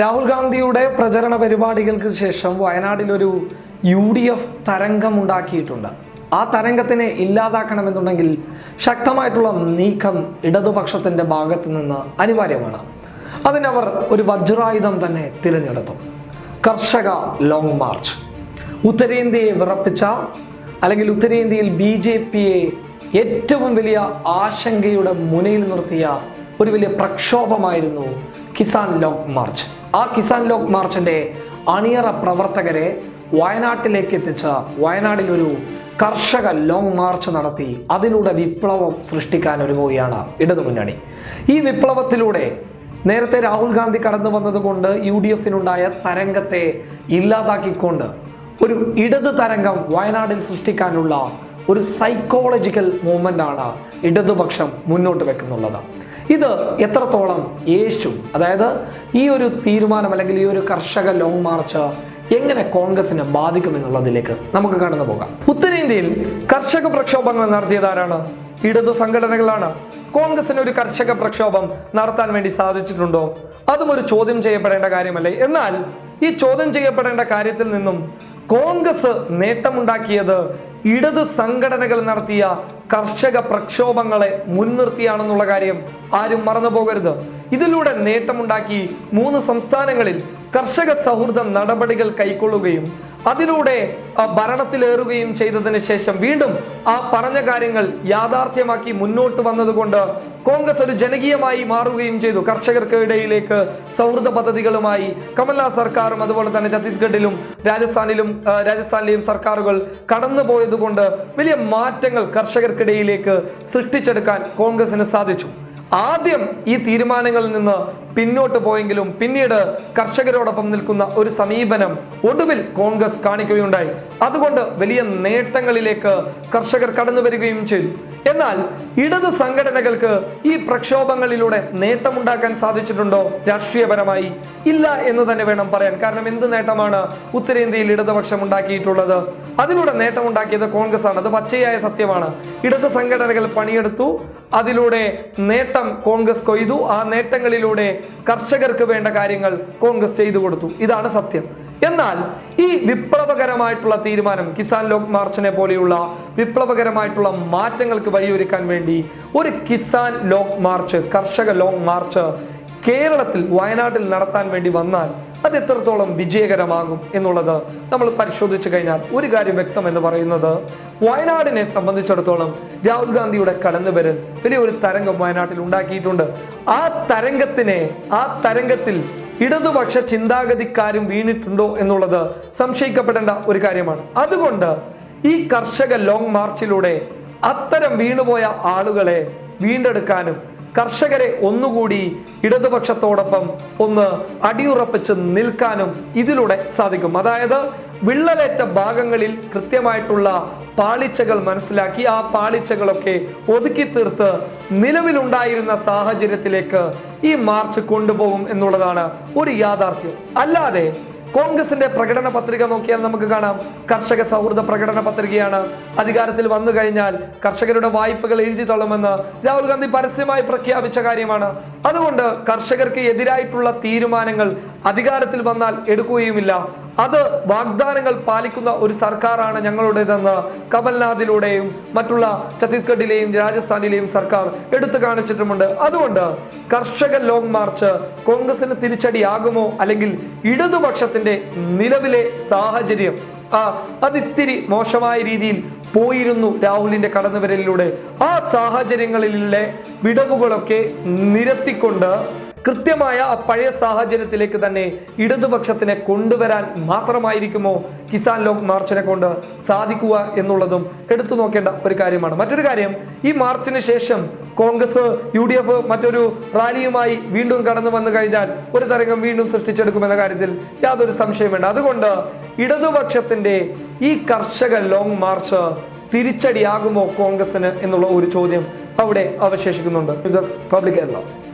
രാഹുൽ ഗാന്ധിയുടെ പ്രചരണ പരിപാടികൾക്ക് ശേഷം വയനാട്ടിൽ ഒരു യു ഡി എഫ് തരംഗം ഉണ്ടാക്കിയിട്ടുണ്ട് ആ തരംഗത്തിനെ ഇല്ലാതാക്കണമെന്നുണ്ടെങ്കിൽ ശക്തമായിട്ടുള്ള നീക്കം ഇടതുപക്ഷത്തിന്റെ ഭാഗത്ത് നിന്ന് അനിവാര്യമാണ്. അതിനവർ ഒരു വജ്രായുധം തന്നെ തിരഞ്ഞെടുത്തു. കർഷക ലോങ് മാർച്ച് ഉത്തരേന്ത്യയെ വിറപ്പിച്ച അല്ലെങ്കിൽ ഉത്തരേന്ത്യയിൽ ബി ജെ പിയെ ഏറ്റവും വലിയ ആശങ്കയുടെ മുനയിൽ നിർത്തിയ ഒരു വലിയ പ്രക്ഷോഭമായിരുന്നു കിസാൻ ലോങ് മാർച്ച് ആ കിസാൻ ലോക് മാർച്ചിന്റെ അണിയറ പ്രവർത്തകരെ വയനാട്ടിലേക്ക് എത്തിച്ച വയനാടിലൊരു കർഷക ലോങ് മാർച്ച് നടത്തി അതിലൂടെ വിപ്ലവം സൃഷ്ടിക്കാൻ ഒരുങ്ങുകയാണ് ഇടതുമുന്നണി. ഈ വിപ്ലവത്തിലൂടെ നേരത്തെ രാഹുൽ ഗാന്ധി കടന്നു വന്നതുകൊണ്ട് യു ഡി എഫിനുണ്ടായ തരംഗത്തെ ഇല്ലാതാക്കിക്കൊണ്ട് ഒരു ഇടത് തരംഗം വയനാട്ടിൽ സൃഷ്ടിക്കാനുള്ള ഒരു സൈക്കോളജിക്കൽ മൂവ്മെന്റാണ് ഇടതുപക്ഷം മുന്നോട്ട് വെക്കുന്നുള്ളത്. ഇത് എത്രത്തോളം യേശു അതായത് ഈ ഒരു തീരുമാനം അല്ലെങ്കിൽ ഈ ഒരു കർഷക ലോങ് മാർച്ച് എങ്ങനെ കോൺഗ്രസിനെ ബാധിക്കുമെന്നുള്ളതിലേക്ക് നമുക്ക് കടന്നു പോകാം. ഉത്തരേന്ത്യയിൽ കർഷക പ്രക്ഷോഭങ്ങൾ നടത്തിയതാരാണ് ഇടതു സംഘടനകളാണ്. കോൺഗ്രസിന് ഒരു കർഷക പ്രക്ഷോഭം നടത്താൻ വേണ്ടി സാധിച്ചിട്ടുണ്ടോ? അതും ഒരു ചോദ്യം ചെയ്യപ്പെടേണ്ട കാര്യമല്ലേ? എന്നാൽ ഈ ചോദ്യം ചെയ്യപ്പെടേണ്ട കാര്യത്തിൽ നിന്നും കോൺഗ്രസ് നേട്ടമുണ്ടാക്കിയത് ഇടത് സംഘടനകൾ നടത്തിയ കർഷക പ്രക്ഷോഭങ്ങളെ മുൻനിർത്തിയാണെന്നുള്ള കാര്യം ആരും മറന്നു പോകരുത് ഇതിലൂടെ നേട്ടമുണ്ടാക്കി മൂന്ന് സംസ്ഥാനങ്ങളിൽ കർഷക സൗഹൃദ നടപടികൾ കൈക്കൊള്ളുകയും അതിലൂടെ ഭരണത്തിലേറുകയും ചെയ്തതിന് ശേഷം വീണ്ടും ആ പറഞ്ഞ കാര്യങ്ങൾ യാഥാർത്ഥ്യമാക്കി മുന്നോട്ട് വന്നതുകൊണ്ട് കോൺഗ്രസ് ഒരു ജനകീയമായി മാറുകയും ചെയ്തു. കർഷകർക്ക് ഇടയിലേക്ക് സൗഹൃദ പദ്ധതികളുമായി കമൽനാഥ് സർക്കാരും അതുപോലെ തന്നെ ഛത്തീസ്ഗഡിലും രാജസ്ഥാനിലും രാജസ്ഥാനിലെയും സർക്കാരുകൾ കടന്നു പോയതുകൊണ്ട് വലിയ മാറ്റങ്ങൾ കർഷകർക്കിടയിലേക്ക് സൃഷ്ടിച്ചെടുക്കാൻ കോൺഗ്രസിന് സാധിച്ചു. ആദ്യം ഈ തീരുമാനങ്ങളിൽ നിന്ന് പിന്നോട്ട് പോയെങ്കിലും പിന്നീട് കർഷകരോടൊപ്പം നിൽക്കുന്ന ഒരു സമീപനം ഒടുവിൽ കോൺഗ്രസ് കാണിക്കുകയുണ്ടായി. അതുകൊണ്ട് വലിയ നേട്ടങ്ങളിലേക്ക് കർഷകർ കടന്നു വരികയും ചെയ്തു. എന്നാൽ ഇടതു സംഘടനകൾക്ക് ഈ പ്രക്ഷോഭങ്ങളിലൂടെ നേട്ടമുണ്ടാക്കാൻ സാധിച്ചിട്ടുണ്ടോ? രാഷ്ട്രീയപരമായി ഇല്ല എന്ന് തന്നെ വേണം പറയാൻ. കാരണം എന്ത് നേട്ടമാണ് ഉത്തരേന്ത്യയിൽ ഇടതുപക്ഷം ഉണ്ടാക്കിയിട്ടുള്ളത്? അതിലൂടെ നേട്ടമുണ്ടാക്കിയത് കോൺഗ്രസ് ആണ് അത് പച്ചയായ സത്യമാണ്. ഇടത് സംഘടനകൾ പണിയെടുത്തു. അതിലൂടെ നേട്ടം കോൺഗ്രസ് കൊയ്തു. ആ നേട്ടങ്ങളിലൂടെ കർഷകർക്ക് വേണ്ട കാര്യങ്ങൾ കോൺഗ്രസ് ചെയ്തു കൊടുത്തു. ഇതാണ് സത്യം. എന്നാൽ ഈ വിപ്ലവകരമായിട്ടുള്ള തീരുമാനം കിസാൻ ലോക് മാർച്ചിനെ പോലെയുള്ള വിപ്ലവകരമായിട്ടുള്ള മാറ്റങ്ങൾക്ക് വഴിയൊരുക്കാൻ വേണ്ടി ഒരു കിസാൻ ലോക് മാർച്ച് കർഷക ലോങ് മാർച്ച് കേരളത്തിൽ വയനാട്ടിൽ നടത്താൻ വേണ്ടി വന്നാൽ അത് എത്രത്തോളം വിജയകരമാകും എന്നുള്ളത് നമ്മൾ പരിശോധിച്ചു കഴിഞ്ഞാൽ ഒരു കാര്യം വ്യക്തം എന്ന് പറയുന്നത് വയനാടിനെ സംബന്ധിച്ചിടത്തോളം രാഹുൽ ഗാന്ധിയുടെ കടന്നുവരൽ വലിയ ഒരു തരംഗം വയനാട്ടിൽ ഉണ്ടാക്കിയിട്ടുണ്ട്. ആ തരംഗത്തിനെ ആ തരംഗത്തിൽ ഇടതുപക്ഷ ചിന്താഗതിക്കാരും വീണിട്ടുണ്ടോ എന്നുള്ളത് സംശയിക്കപ്പെടേണ്ട ഒരു കാര്യമാണ്. അതുകൊണ്ട് ഈ കർഷക ലോങ് മാർച്ചിലൂടെ അത്തരം വീണുപോയ ആളുകളെ വീണ്ടെടുക്കാനും കർഷകരെ ഒന്നുകൂടി ഇടതുപക്ഷത്തോടൊപ്പം ഒന്ന് അടിയുറപ്പിച്ച് നിൽക്കാനും ഇതിലൂടെ സാധിക്കും. അതായത് വിള്ളലേറ്റ ഭാഗങ്ങളിൽ കൃത്യമായിട്ടുള്ള പാളിച്ചകൾ മനസ്സിലാക്കി ആ പാളിച്ചകളൊക്കെ ഒതുക്കി തീർത്ത് നിലവിലുണ്ടായിരുന്ന സാഹചര്യത്തിലേക്ക് ഈ മാർച്ച് കൊണ്ടുപോകും എന്നുള്ളതാണ് ഒരു യാഥാർത്ഥ്യം. അല്ലാതെ കോൺഗ്രസിന്റെ പ്രകടന പത്രിക നോക്കിയാൽ നമുക്ക് കാണാം. കർഷക സൗഹൃദ പ്രകടന പത്രികയാണ്. അധികാരത്തിൽ വന്നു കഴിഞ്ഞാൽ കർഷകരുടെ വായ്പകൾ എഴുതി തള്ളുമെന്ന് രാഹുൽ ഗാന്ധി പരസ്യമായി പ്രഖ്യാപിച്ച കാര്യമാണ്. അതുകൊണ്ട് കർഷകർക്ക് എതിരായിട്ടുള്ള തീരുമാനങ്ങൾ അധികാരത്തിൽ വന്നാൽ എടുക്കുകയുമില്ല. അത് വാഗ്ദാനങ്ങൾ പാലിക്കുന്ന ഒരു സർക്കാരാണ് ഞങ്ങളുടേതെന്ന് കമൽനാഥിലൂടെയും മറ്റുള്ള ഛത്തീസ്ഗഡിലെയും രാജസ്ഥാനിലെയും സർക്കാർ എടുത്തു കാണിച്ചിട്ടുമുണ്ട്. അതുകൊണ്ട് കർഷക ലോങ് മാർച്ച് കോൺഗ്രസിന് തിരിച്ചടിയാകുമോ അല്ലെങ്കിൽ ഇടതുപക്ഷത്തിന്റെ നിലവിലെ സാഹചര്യം? ആ അതിത്തിരി മോശമായ രീതിയിൽ പോയിരുന്നു രാഹുലിന്റെ കടന്നുവരലിലൂടെ. ആ സാഹചര്യങ്ങളിലെ വിടവുകളൊക്കെ നിരത്തിക്കൊണ്ട് കൃത്യമായ ആ പഴയ സാഹചര്യത്തിലേക്ക് തന്നെ ഇടതുപക്ഷത്തിനെ കൊണ്ടുവരാൻ മാത്രമായിരിക്കുമോ കിസാൻ ലോക് മാർച്ചിനെ കൊണ്ട് സാധിക്കുക എന്നുള്ളതും എടുത്തു നോക്കേണ്ട ഒരു കാര്യമാണ്. മറ്റൊരു കാര്യം ഈ മാർച്ചിന് ശേഷം കോൺഗ്രസ് യു ഡി എഫ് മറ്റൊരു റാലിയുമായി വീണ്ടും കടന്നു വന്നു കഴിഞ്ഞാൽ ഒരു തരംഗം വീണ്ടും സൃഷ്ടിച്ചെടുക്കുമെന്ന കാര്യത്തിൽ യാതൊരു സംശയം വേണ്ട. അതുകൊണ്ട് ഇടതുപക്ഷത്തിന്റെ ഈ കർഷക ലോങ് മാർച്ച് തിരിച്ചടിയാകുമോ കോൺഗ്രസിന് എന്നുള്ള ഒരു ചോദ്യം അവിടെ അവശേഷിക്കുന്നുണ്ട്. പബ്ലിക് കേരള.